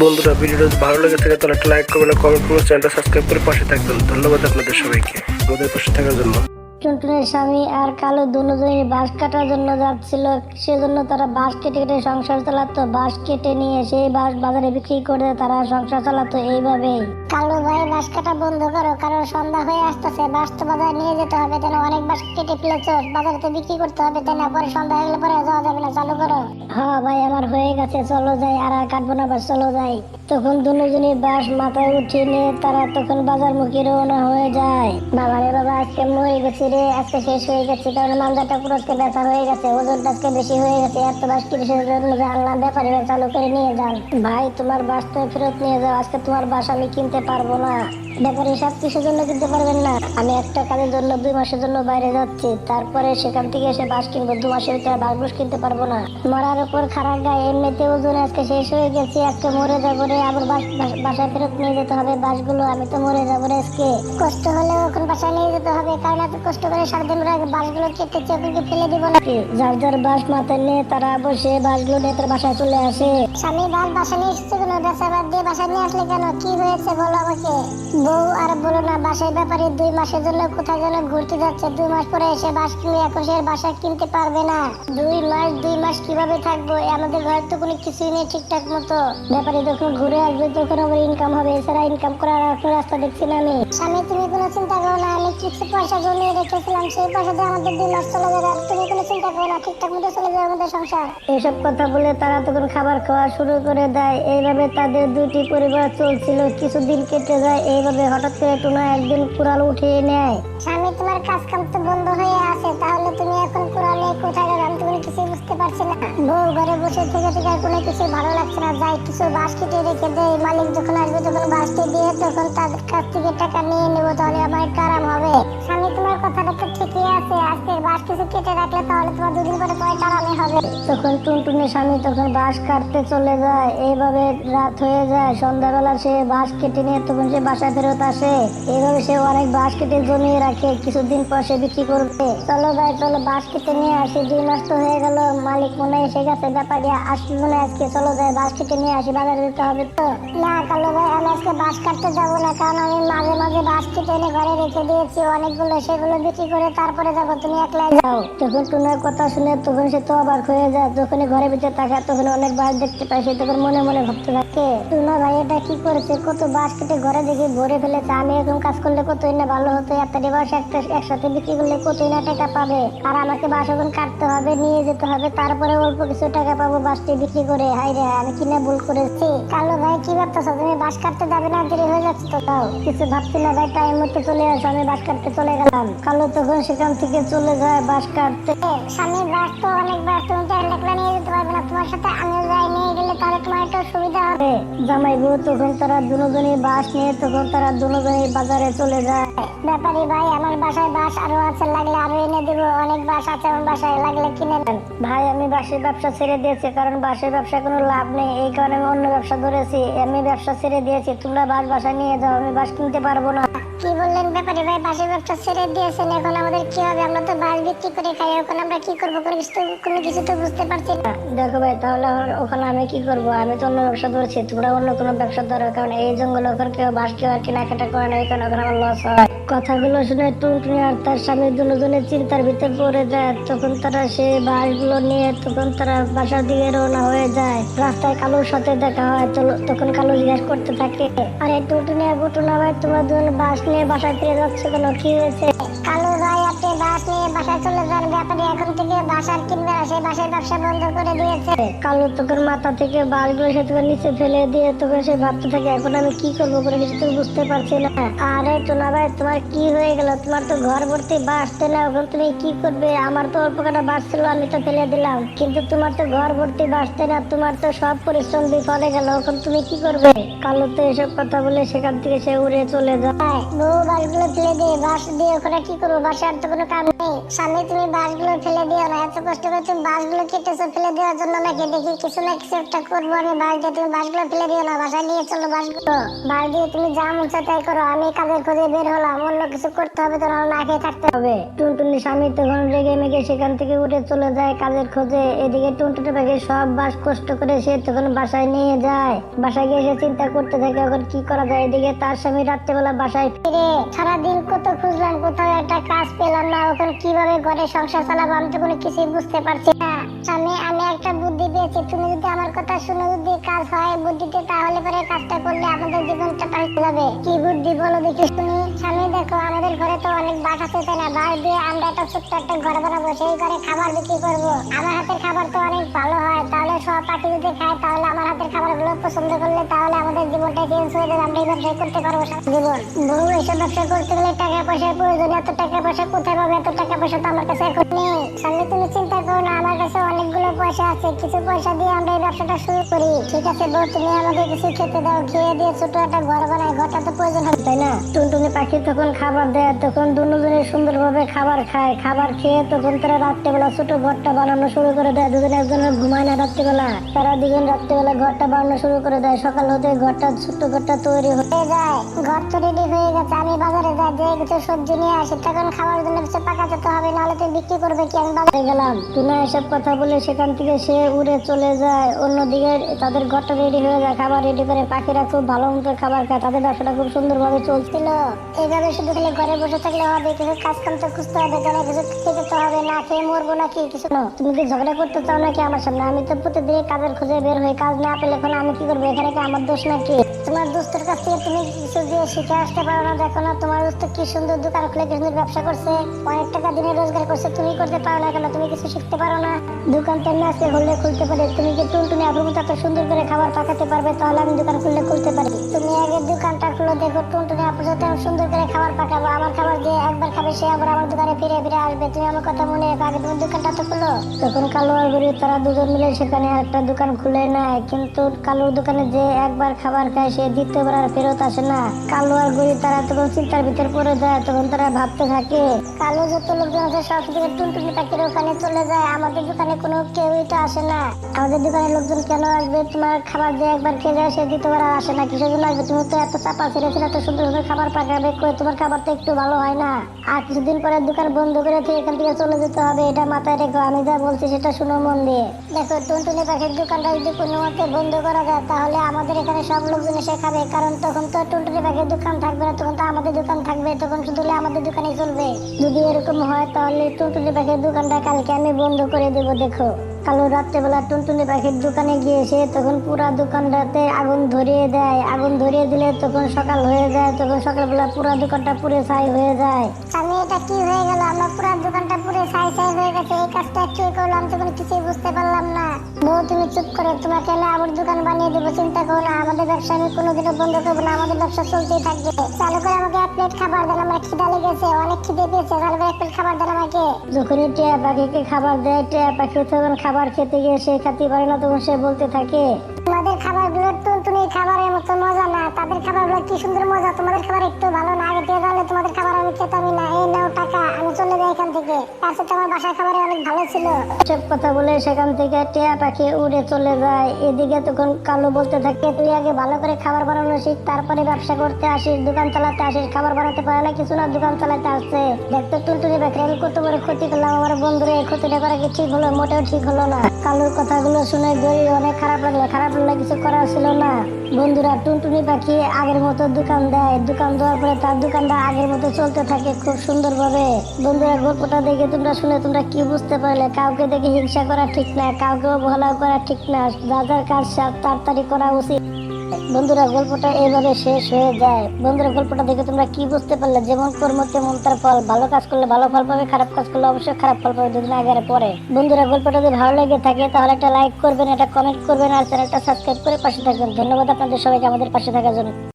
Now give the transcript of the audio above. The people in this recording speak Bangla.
বন্ধুরা, ভিডিওটা যদি ভালো লেগে থাকে, তাহলে একটা লাইক করবেন কমেন্ট করবেন, চ্যানেলটা সাবস্ক্রাইব করে পাশে থাকবেন। ধন্যবাদ আপনাদের সবাইকে। আমাদের পাশে থাকার জন্য। টুনটুনের স্বামী আর কালো দুজনই বাঁশ কাটার জন্য যাচ্ছিল। সেজন্য তারা বাঁশ কেটে কেটে সংসার চালাতো। বাঁশ কেটে নিয়ে সেই বাঁশ বাজারে বিক্রি করে তারা সংসার চালাতো এইভাবেই। কালো ভাই বাঁশ কাটা বন্ধ করো কারণ সন্ধ্যা হয়ে আসতেছে। বাঁশ তো বাজারে নিয়ে যেতে হবে তাই অনেক বাঁশ কেটে ফেলেছ। বাজারে তো বিক্রি করতে হবে তাই না? পরে সন্ধ্যা হয়ে গেলে পরে যাওয়া যাবে না। চালু করো। হ্যাঁ ভাই আমার হয়ে গেছে। চলো যাই আর আর কাটবো না বাস চলো যাই। তখন দুজনই বাঁশ মাথায় উঠিয়ে নিয়ে তারা তখন বাজার মুখে রওনা হয়ে যায়। বাবা রে বাবা আজকে মরে গেছি। রে, আজকে শেষ হয়ে গেছে কারণ ব্যথা হয়ে গেছে আজকে বেশি হয়ে গেছে, এত বাস জন্য ব্যাপারে চালু করে নিয়ে যান। ভাই, তোমার বাস ফেরত নিয়ে যাও, আজকে তোমার বাস আমি কিনতে পারব না। ব্যাপারে সব কিছুর জন্য কিনতে পারবেন না। আমি একটা কাজের জন্য দুই মাসের জন্য বাইরে যাচ্ছি, তারপরে সেখান থেকে এসে বাস কিনবো, দু মাসের ভিতরে বাস বুস কিনতে পারব না। মরার উপর খারাপ গায়ে, এমনিতে ওজন আজকে শেষ হয়ে গেছে, আজকে মরে যাব রে, আবার বাস- বাসায় ফেরত নিয়ে যেতে হবে বাসগুলো, আমি তো মরে যাব রে আজকে। কষ্ট হলেও এখন বাসায় নিয়ে যেতে হবে, কারণ এত কষ্ট করে সারাদিন আগে বাসগুলো কেটেছে ওগুলোকে ফেলে দিব নাকি যার যার বাস মাথায় নিয়ে তারা বসে বাসগুলো নিয়ে তার বাসায় চলে আসে। স্বামী বাস বাসা নিয়ে এসেছে কেন? বেচা বাদ দিয়ে বাসায় নিয়ে আসলে কেন? কি হয়েছে বলো আমাকে? বউ আর বলো না বাসায় ব্যাপারে দুই মাসের জন্য কোথায় যেন ঘুরতে যাচ্ছে। দুই মাস পরে এসে বাস কিনে এখন সে বাসা কিনতে পারবে না। দুই মাস দুই মাস কীভাবে থাকব? আমাদের ঘরে তো কোনো কিছুই নেই ঠিকঠাক মতো। ব্যাপারে যখন ঘুরে আসবে তখন আমার ইনকাম হবে। এছাড়া ইনকাম করার রাস্তা দেখছি না আমি। স্বামী তুমি কোনো চিন্তা করো না আমি কিছু পয়সা জমিয়ে রেখেছিলাম সেই পয়সা দিয়ে আমাদের দুই মাস চলে যাবে। তুমি কোনো চিন্তা করো না ঠিকঠাক মতো চলে যাবে আমাদের সংসার। এসব কথা বলে তারা তখন খাবার খাওয়া শুরু করে দেয়। এইভাবে তাদের দুটি পরিবার চলছিল। কিছুদিন কেটে যায়। এইভাবে হঠাৎ করে টুনা একদিন কুড়াল উঠিয়ে নেয়। স্বামী তোমার কাজ কাম তো বন্ধ হয়ে আছে। তাহলে তুমি এখন কুড়ালে কোথায় যাবে? কিছুই বুঝতে পারছি না। বউ ঘরে বসে থেকে থেকে আর কোনো কিছু ভালো লাগছে না। যাই কিছু বাস কেটে রেখে দেয়। মালিক যখন আসবে, তখন বাসটি দিয়ে তখন তাদের কাছ থেকে টাকা নিয়ে নেব, তাহলে আমার একটু আরাম হবে। স্বামী, তোমার কথাটা তো ঠিকই আছে। আজকে বাস কিছু কেটে রাখলে তাহলে তোমার দুদিন পরে পরে আরামে হবে। তখন টুনটুনের স্বামী তখন বাস কাটতে চলে যায়। এইভাবে রাত হয়ে যায়। সন্ধ্যাবেলা সে বাস কেটে নিয়ে তখন সে বাসায় ফেরত আসে। এইভাবে সে অনেক বাস কেটে জমিয়ে রাখে। কিছুদিন পর সে বিক্রি করবে। চলো ভাই, চলো বাস কেটে নিয়ে আসি। দুই মাস তো হয়ে গেল মালিক মনে এসে গেছে ব্যাপারী আসবে মনে আজকে চলো বাস কেটে নিয়ে আসি বাজারে দিতে হবে তো। না কালো ভাই আমি আজকে বাস কাটতে যাব না কারণ আমি মাঝে মাঝে বাস কেটে এনে ঘরে রেখে দিয়েছি অনেকগুলো সেগুলো বিক্রি করে তারপরে যাব তুমি একলাই যাও। তখন টুনার কথা শুনে তখন সে তো অবাক হয়ে যায় ঘরের ভিতরে তাকায় তখন অনেক বাস দেখতে পায় সে তখন মনে মনে ভাবতে থাকে টুনা ভাই এটা কি করেছে? কত বাস কেটে ঘরে দেখে ভরে ফেলেছে আমি এরকম কাজ করলে কতই না ভালো হতো একটা বাস একটা একসাথে বিক্রি করলে কতই না টাকা পাবে? আর আমাকে বাস এখন কাটতে হবে নিয়ে যেতে হবে, তারপরে অল্প কিছু টাকা পাবো বাসটি বিক্রি করে। হাই রে, আমি কিনে ভুল করেছি। কালো ভাই, কি ভাবতেছো? তুমি বাস কাটতে যাবে না? দেরি হয়ে যাচ্ছে তো তাও। কিছু ভাবছি না ভাই টাইম মতো চলে আসো আমি বাস কাটতে চলে গেলাম। কালো তখন সেখান থেকে চলে যায় বাস কাটতে। স্বামী, বাস তো অনেক বাস, তুমি তো একলা নিয়ে যেতে পারবে না। তোমার সাথে আমি যাই, নিয়ে গেলে তাহলে একটু সুবিধা হবে। তখন তারা বাস নিয়ে, তখন তারা বাজারে চলে যায়। ব্যাপারী ভাই, আমার বাসায় বাস আরও আছে, লাগলে আরও এনে দেবো। অনেক বাস আছে, আমার বাসায় লাগলে কিনে নেন। ভাই, আমি বাসের ব্যবসা ছেড়ে দিয়েছি, কারণ বাসের ব্যবসা কোনো লাভ নেই। এই কারণে আমি অন্য ব্যবসা ধরেছি। আমি ব্যবসা ছেড়ে দিয়েছি। তোমরা বাস বাসা নিয়ে যাও, আমি বাস কিনতে পারব না। কি বললেন? ব্যাপারে ভাই, বাসের ব্যবসা ছেড়ে দিয়েছেন। এখন আমাদের কি হবে? আমরা তো বাস বিক্রি করে খাই, এখন আমরা কি করব? কোনো কিছু তো- বুঝতে পারছি না। দেখো ভাই, তাহলে ওখানে আমি কি করব? আমি তো অন্য ব্যবসা ধরছি, তোমরা অন্য কোনো ব্যবসা ধরো, কারণ এই জঙ্গল ওখানে কেউ বাস কেউ আর কেনাকাটা করে না এখানে ওখানে আমার লস হয়। কথাগুলো শুনে টুনটুনি আর তার স্বামী দুজনে চিন্তার ভিতরে পড়ে যায়। তখন তারা সে বাসগুলো নিয়ে তখন তারা বাসার দিকে রওনা হয়ে যায়। রাস্তায় কালুর সাথে দেখা হয় তখন কালু জিজ্ঞাসা করতে থাকে, আরে টুনটুনি আর ঘটনা ভাই, তোমার দুজন বাস নিয়ে বাসায় ফিরে যাচ্ছে কেন? কি হয়েছে? কালু ভাই, আপনি বাস নিয়ে বাসায় চলে যান ব্যাপারে এখন থেকে বাস আর কিনবে সেই বাসের ব্যবসা বন্ধ করে দিয়েছে। কালু তখন মাথা থেকে সে তখন নিচে ফেলে দিয়ে তখন সে ভাবতে থাকে এখন আমি কি করব কোনো কিছু তো বুঝতে পারছি না। আরে টোনা ভাই তোমার কি হয়ে গেল? তোমার তো ঘর ভর্তি বাস না এখন তুমি কি করবে? আমার তো অল্প কটা বাস ছিল আমি তো ফেলে দিলাম। কিন্তু তোমার তো ঘর ভর্তি বাস না তোমার তো সব পরিশ্রম বিফলে গেল এখন তুমি কি করবে? কালো তো এসব কথা বলে সেখান থেকে সে উড়ে চলে যায়। বউ বাসগুলো ফেলে দিয়ে বাস দিয়ে ওখানে কি করব? বাসে আর তো কোনো কাজ লাভ নেই। স্বামী, তুমি বাঁশগুলো ফেলে দিও না। এত কষ্ট করে তুমি বাঁশগুলো কেটেছো ফেলে দেওয়ার জন্য নাকি? দেখি কিছু না কিছু একটা করব আমি বাঁশ দিয়ে। তুমি বাঁশগুলো ফেলে দিও না, বাসায় নিয়ে চলো বাঁশগুলো বাঁশ দিয়ে তুমি যা চায় তাই করো, আমি কাজের খোঁজে বের হলাম, অন্য কিছু করতে হবে তো না খেয়ে থাকতে হবে। টুনটুনি স্বামী তখন রেগে মেগে সেখান থেকে উঠে চলে যায় কাজের খোঁজে। এদিকে টুনটুনি পাখি সব বাস কষ্ট করে সে তখন বাসায় নিয়ে যায়। বাসায় গিয়ে সে চিন্তা করতে থাকে, এখন কি করা যায়? এদিকে তার স্বামী রাত্রেবেলা বাসায় ফিরে। সারাদিন কত খুঁজলাম, কোথাও একটা কাজ পেলাম না ওখানে কীভাবে ঘরে সংসার চালাবো, আমি তো কোনো কিছুই বুঝতে পারছি না। স্বামী, আমি একটা বুদ্ধি পেয়েছি, তুমি যদি আমার কথা শুনে, যদি কাজ হয় বুদ্ধিতে, তাহলে পরে কাজটা করলে আমাদের জীবনটা পাল্টে যাবে। কি বুদ্ধি বলো দেখি শুনি। স্বামী, দেখো, আমাদের ঘরে তো অনেক বাস আছে, তাই না? বাস দিয়ে আমরা একটা ছোট্ট একটা ঘর বানাবো, সেই ঘরে খাবার বিক্রি করব। আমার হাতের খাবার তো অনেক ভালো হয়, তাহলে সব পাখি যদি খায়, তাহলে আমার হাতের খাবারগুলো পছন্দ করলে তাহলে চেঞ্জ হয়ে আমরা এই করতে পারব জীবন। বহু এসব ব্যবসা করতে গেলে টাকা পয়সার প্রয়োজন, এত টাকা পয়সা কোথায় এত টাকা পয়সা তো আমার কাছে এখন নেই। সামনে তুমি চিন্তা করো না, আমার কাছে অনেকগুলো পয়সা আছে, কিছু পয়সা দিয়ে আমরা এই ব্যবসাটা শুরু করি। ঠিক আছে বউ, তুমি কিছু খেতে দাও, খেয়ে দিয়ে ছোট একটা ঘর বানাই, ঘরটা তো প্রয়োজন হবে, তাই না? টুনটুনি পাখি তখন খাবার দেয়, তখন দুজনে সুন্দরভাবে খাবার খায়। খাবার খেয়ে তখন তারা রাত্রেবেলা ছোট ঘরটা বানানো শুরু করে দেয়, দুজনে একজনের ঘুমায় না রাত্রেবেলা। তারা দুজন রাত্রেবেলা ঘরটা বানানো শুরু করে দেয়। সকাল হতে ঘরটা ছোট্ট ঘরটা তৈরি হয়ে যায়। ঘর তো রেডি হয়ে গেছে, আমি বাজারে যাই, যে কিছু সবজি নিয়ে আসি, তখন জন্য কিছু পাকাতে তো হবে, নাহলে তুই বিক্রি করবে কি? আমি বাজারে গেলাম। টুনা এসব কথা বলে সেখান থেকে সে উড়ে চলে যায়। অন্যদিকে তাদের ঘরটা রেডি হয়ে যায়, খাবার রেডি করে পাখিরা খুব ভালো মতো খাবার খায়, তাদের ব্যবসাটা খুব সুন্দরভাবে চলছিল। এইভাবে শুধু খালি ঘরে বসে থাকলে হবে, কিছু কাজ কাম তো খুঁজতে হবে কেন কিছু খেতে তো হবে, না খেয়ে মরবো নাকি, কিছু না। তুমি কি ঝগড়া করতে চাও নাকি আমার সামনে? আমি তো প্রতিদিন কাজের খুঁজে বের হয়ে কাজ না পেলে এখন আমি কি করব? এখানে কি আমার দোষ নাকি? তোমার দোস্তের কাছ থেকে তুমি কিছু দিয়ে শিখে আসতে পারো না, দেখো না তোমার দোস্ত কি সুন্দর দোকান খুলে কি সুন্দর ব্যবসা করছে, অনেক টাকা দিনে রোজগার করছে, তুমি করতে পারো না কেন? তুমি কিছু শিখতে পারো না। দোকান তো ম্যাচে হলে খুলতে পারে, তুমি কি টুনটুনি আপুর মতো এত সুন্দর করে খাবার পাকাতে পারবে, তাহলে আমি দোকান খুললে খুলতে পারি। তুমি আগে দোকানটা খুলে, দেখো টুনটুনি আপুর সাথে আমি সুন্দর করে খাবার পাকাবো, আমার খাবার যে একবার খাবে সে আবার আমার দোকানে ফিরে ফিরে আসবে। তুমি আমার কথা মনে রেখো, আগে তুমি দোকানটা তো খুলো। তখন কালো আর গরিব তারা দুজন মিলে সেখানে একটা দোকান খুলে নেয়, কিন্তু কালোর দোকানে যে একবার খাবার খায়, সে দ্বিতীয়বার আর ফেরত আসে না। কালো আর গরিব তারা তখন চিন্তার ভিতর পড়ে যায়, তখন তারা ভাবতে থাকে, কালো যত লোকজন আছে সব থেকে টুনটুনি পাখির ওখানে চলে যায়, আমাদের দোকানে কোনো কেউই তো আসে না। আমাদের দোকানে লোকজন কেন আসবে? তোমার খাবার যে একবার খেয়ে যায় সে দ্বিতীয়বার আর আসে না, কিসের জন্য আসবে? তুমি তো এত চাপা ছেড়েছিল এত সুন্দর সুন্দর খাবার পাকাবে, কই তোমার খাবার তো একটু ভালো হয় না। আর কিছুদিন পরে দোকান বন্ধ করে থেকে এখান থেকে চলে যেতে হবে, এটা মাথায় রেখো, আমি যা বলছি সেটা শুনো মন দিয়ে। দেখো, টুনটুনি পাখির দোকানটা যদি কোনো মতে বন্ধ করা যায়, তাহলে আমাদের এখানে সব লোকজন এসে খাবে কারণ তখন তো টুনটুনি পাখির দোকান থাকবে না, তখন তো আমাদের দোকান থাকবে, তখন শুধু আমাদের দোকানে চলবে। যদি এরকম হয়, তাহলে টুনটুনি পাখির দোকানটা কালকে আমি বন্ধ করে দেবো, দেখো। কালো রাত্রেবেলা টুনটুনি পাখির দোকানে গিয়ে সে তখন পুরা দোকানটাতে আগুন ধরিয়ে দেয়। আগুন ধরিয়ে দিলে তখন সকাল হয়ে যায়, তখন সকালবেলা পুরা দোকানটা পুরে ছাই হয়ে যায়। এটা কি হয়ে গেল? আমার পুরা দোকানটা পুরে ছাই ছাই হয়ে গেছে। এই কাজটা কে করল আমি তখন কিছুই বুঝতে পারলাম না। বউ, তুমি চুপ করো। তোমাকে আমি আবার দোকান বানিয়ে দেবো, চিন্তা করো না। আমাদের ব্যবসা আমি কোনোদিনও বন্ধ করব না। আমাদের ব্যবসা চলতেই থাকবে। চালু করে আমাকে এক প্লেট খাবার দেন। আমার খিদা লেগেছে। অনেক খিদে পেয়েছে। চালু করে এক প্লেট খাবার দেন আমাকে। যখনই টিয়া পাখিকে খাবার দেয়, টিয়া পাখি তখন খাবার খেতে গিয়ে সে খেতে পারে না, তখন সে বলতে থাকে তাদের খাবারগুলো কি সুন্দর মজা? তোমাদের খাবার একটু ভালো না আগে তাহলে তোমাদের খাবার আমি খেতামই না। এই নাও টাকা, আমি চলে যাই এখান থেকে। তার আমার বাসার খাবার অনেক ভালো ছিল। সব কথা বলে সেখান থেকে টিয়া পাখি উড়ে চলে যায়। এদিকে তখন কালো বলতে থাকে, তুই আগে ভালো করে খাবার বানানো শিখ, তারপরে ব্যবসা করতে আসিস, দোকান চালাতে আসিস, খাবার বানাতে পারে না, কিছু না, দোকান চালাতে আসছে। দেখতে টুনটুনি পাখি আমি কত বড় ক্ষতি করলাম, আমার বন্ধুরে ক্ষতিটা করা কি ঠিক হলো? মোটেও ঠিক হলো না। কালোর কথাগুলো শুনে গরিব অনেক খারাপ লাগল। খারাপ লাগলে কিছু করার ছিল না। বন্ধুরা, টুনটুনি পাখি আগের মতো দোকান দেয়। দোকান দেওয়ার পরে তার দোকানটা আগের মতো চলতে থাকে খুব সুন্দরভাবে। বন্ধুরা, গল্পটা দেখে তোমরা শুনে তোমরা কি বুঝতে পারলে? কাউকে দেখে হিংসা করা ঠিক না কাউকে অবহেলা করা ঠিক না। যার কাজ তাড়াতাড়ি করা উচিত। বন্ধুরা, গল্পটা এইভাবে শেষ হয়ে যায়। বন্ধুরা, গল্পটা দেখে তোমরা কি বুঝতে পারলে? যেমন কর্ম, তেমন তার ফল। ভালো কাজ করলে ভালো ফল পাবে, খারাপ কাজ করলে অবশ্যই খারাপ ফল পাবে দুদিন আগে পরে। বন্ধুরা, গল্পটা যদি ভালো লেগে থাকে, তাহলে একটা লাইক করবেন, একটা কমেন্ট করবেন, আর চ্যানেলটা সাবস্ক্রাইব করে পাশে থাকবেন। ধন্যবাদ আপনাদের সবাইকে আমাদের পাশে থাকার জন্য।